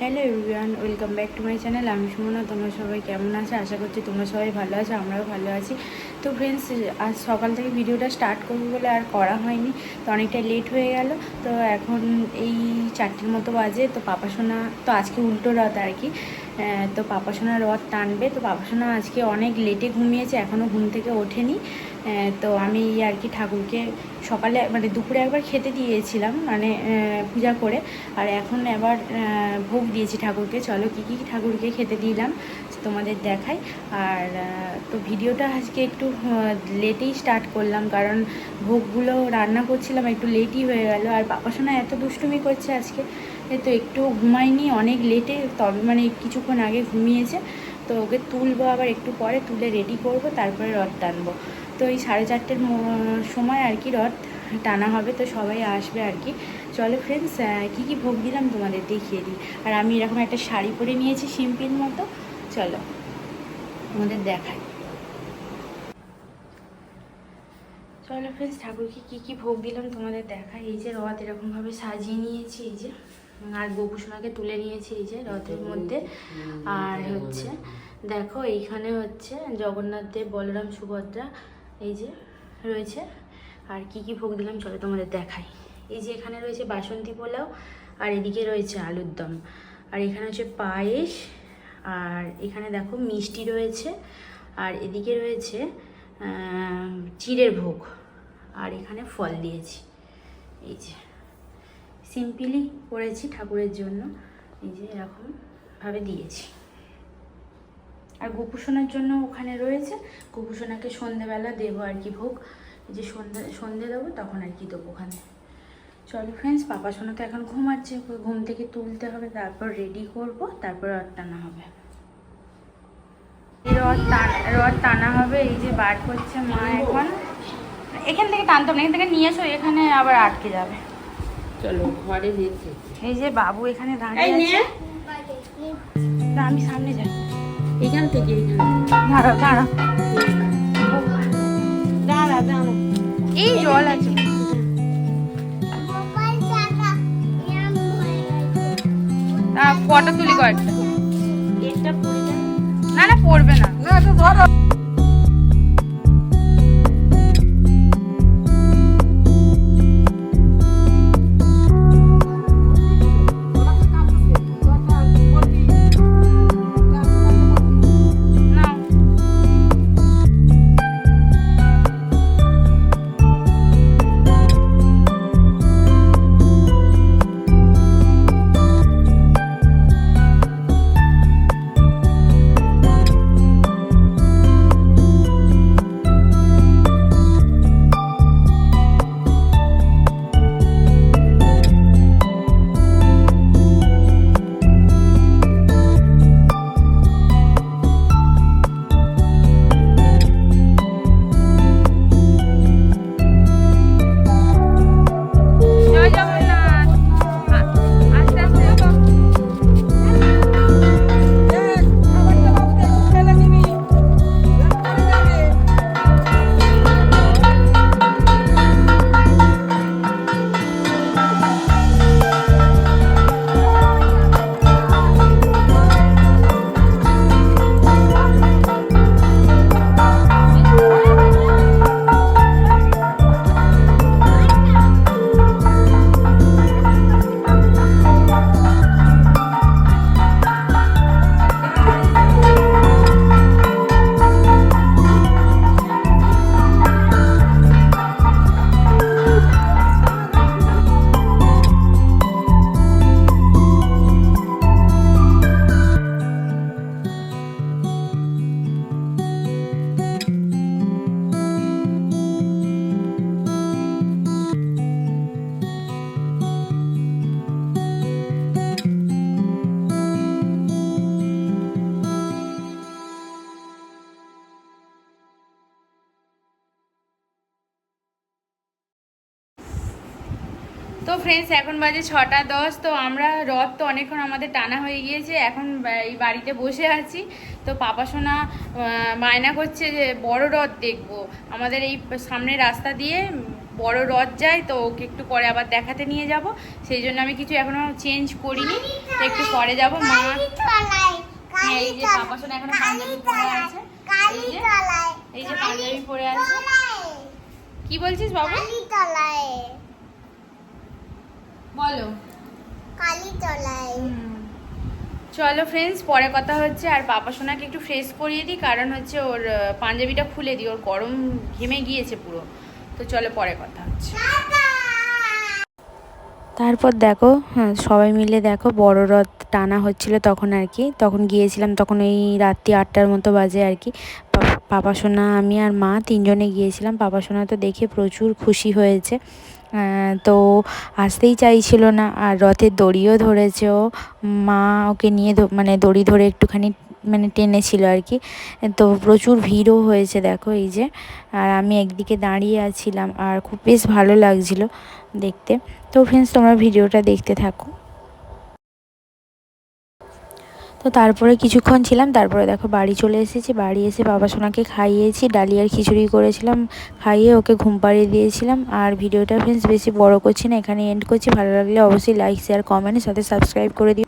Hello everyone welcome back to my channel আমি সুমনা, তোমরা সবাই কেমন আছে? আশা করছি তোমরা সবাই ভালো আছো, আমরাও ভালো আছি। তো ফ্রেন্ডস আজ সকাল থেকে ভিডিওটা স্টার্ট করব বলে আর করা হয়নি, তো অনেকটা লেট হয়ে গেল। তো এখন এই চারটের মতো বাজে, তো পাপা পাপাসোনা তো আজকে উল্টো রাত আর কি। তো পাপাসোনা রথ টানবে। তো পাপাসোনা আজকে অনেক লেটে ঘুমিয়েছে এখনও ঘুম থেকে ওঠেনি। তো আমি আর কি ঠাকুরকে সকালে মানে দুপুরে একবার খেতে দিয়েছিলাম মানে পূজা করে। আর এখন এবার ভোগ দিয়েছি ঠাকুরকে। চলো কী কী ঠাকুরকে খেতে দিলাম, তোমাদের দেখাই। আর তো ভিডিওটা আজকে একটু লেটেই স্টার্ট করলাম, কারণ ভোগগুলো রান্না করছিলাম, একটু লেটই হয়ে গেল। আর পাপাসোনা এত দুষ্টুমি করছে আজকে। তো একটু ঘুমায়নি, অনেক লেটে তবে মানে কিছুক্ষণ আগে ঘুমিয়েছে। তো ওকে তুলবো আবার একটু পরে, তুলে রেডি করব, তারপরে রথ টানবো। তো এই সাড়ে চারটের সময় আর কি রথ টানা হবে, তো সবাই আসবে আর কি। চলো ফ্রেন্ডস কী কী ভোগ দিলাম তোমাদের দেখিয়ে দিই। আর আমি এরকম একটা শাড়ি পরে নিয়েছি সিম্পির মতো। চলো, তোমাদের দেখাই। চলো ফ্রেন্ডস ঠাকুরকে কী কী ভোগ দিলাম তোমাদের দেখাই। এই যে রথ এরকমভাবে সাজিয়ে নিয়েছি, এই যে। আর গোপুসোনাকে তুলে নিয়েছি এই যে রথের মধ্যে। আর হচ্ছে, দেখো এইখানে হচ্ছে জগন্নাথ দেব, বলরাম, সুভদ্রা এই যে রয়েছে। আর কি কি ভোগ দিলাম চলো তোমাদের দেখাই। এই যে এখানে রয়েছে বাসন্তী পোলাও, আর এদিকে রয়েছে আলুর দম। আর এখানে হচ্ছে পায়েস, আর এখানে দেখো মিষ্টি রয়েছে। আর এদিকে রয়েছে চিড়ের ভোগ। আর এখানে ফল দিয়েছি। এই যে। সিম্পলি করেছি ঠাকুরের জন্য। এই যে এরকমভাবে দিয়েছি। আর গোপুসোনার জন্য ওখানে রয়েছে। গোপুসোনাকে সন্ধেবেলা দেবো আর কি ভোগ। এই যে সন্ধে সন্ধে দেবো তখন আর কি দেবো ওখানে। চলো ফ্রেন্ডস পাপা সোনা তো এখন ঘুমাচ্ছে। ঘুম থেকে তুলতে হবে তারপর রেডি করব তারপর রথ টানা হবে। এই রথ টান রথ টানা হবে এই যে বার করছে মা এখন। এখান থেকে টানতো না এখান থেকে নিয়ে এসো এখানে আবার আটকে যাবে। চলো ঘরে এই যে বাবু এখানে দাঁড়িয়ে আছে। না, আমি সামনে যাই। এখান থেকে এখান দাঁড়াও দাঁড়াও। দাঁড়া দাঁড়া। এই জল আছে। ফটো তুলি কয়েকটা। না না পড়বে না। না তো ধরো। তো ফ্রেন্ডস এখন বাজে ছটা দশ তো আমরা রথ তো অনেকক্ষণ আমাদের টানা হয়ে গিয়েছে এখন এই বাড়িতে বসে আছি। তো পাপা সোনা বায়না করছে যে বড় রথ দেখব। আমাদের এই সামনে রাস্তা দিয়ে বড় রথ যায় তো ওকে একটু পরে আবার দেখাতে নিয়ে যাব। সেই জন্য আমি কিছু এখনও চেঞ্জ করিনি একটু পরে যাব। মা হ্যাঁ, এই যে পাপা শোনা এখনও পাঞ্জাবি পরে আছে। এই যে পাঞ্জাবি পরে আছে। কি বলছিস বাবা? বলো। চলো ফ্রেন্ডস পরে কথা হচ্ছে আর পাপা সোনাকে একটু ফ্রেশ করিয়ে দিই কারণ হচ্ছে ওর পাঞ্জাবিটা খুলে দিই ওর গরম ঘেমে গিয়েছে পুরো। তো চলো পরে কথা হচ্ছে। তারপর দেখো হ্যাঁ সবাই মিলে দেখো বড় রথ টানা হচ্ছিল তখন আর কি। তখন গিয়েছিলাম তখন এই রাত্রি আটটার মতো বাজে আর কি। পাপা সোনা আমি আর মা তিনজনে গিয়েছিলাম। পাপা সোনা তো দেখে প্রচুর খুশি হয়েছে। তো আসতেই চাইছিল না। আর রথের দড়িও ধরেছে। ও মা ওকে নিয়ে মানে দড়ি ধরে একটুখানি মানে টেনেছিল আর কি। তো প্রচুর ভিড়ও হয়েছে, দেখো এই যে। আর আমি একদিকে দাঁড়িয়ে আছিলাম। আর খুব বেশ ভালো লাগছিল দেখতে। তো ফ্রেন্ডস তোমরা ভিডিওটা দেখতে থাকো। তো তারপরে কিছুক্ষণ ছিলাম, তারপরে দেখো বাড়ি চলে এসেছি। বাড়ি এসে বাবা সোনাকে খাইয়েছি ডালিয়ার খিচুড়ি করেছিলাম, খাইয়ে ওকে ঘুম পাড়িয়ে দিয়েছিলাম। আর ভিডিওটা ফ্রেন্ডস বেশি বড় করছি না এখানে এন্ড করছি। ভালো লাগলে অবশ্যই লাইক শেয়ার কমেন্ট সাথে সাবস্ক্রাইব করে দিও।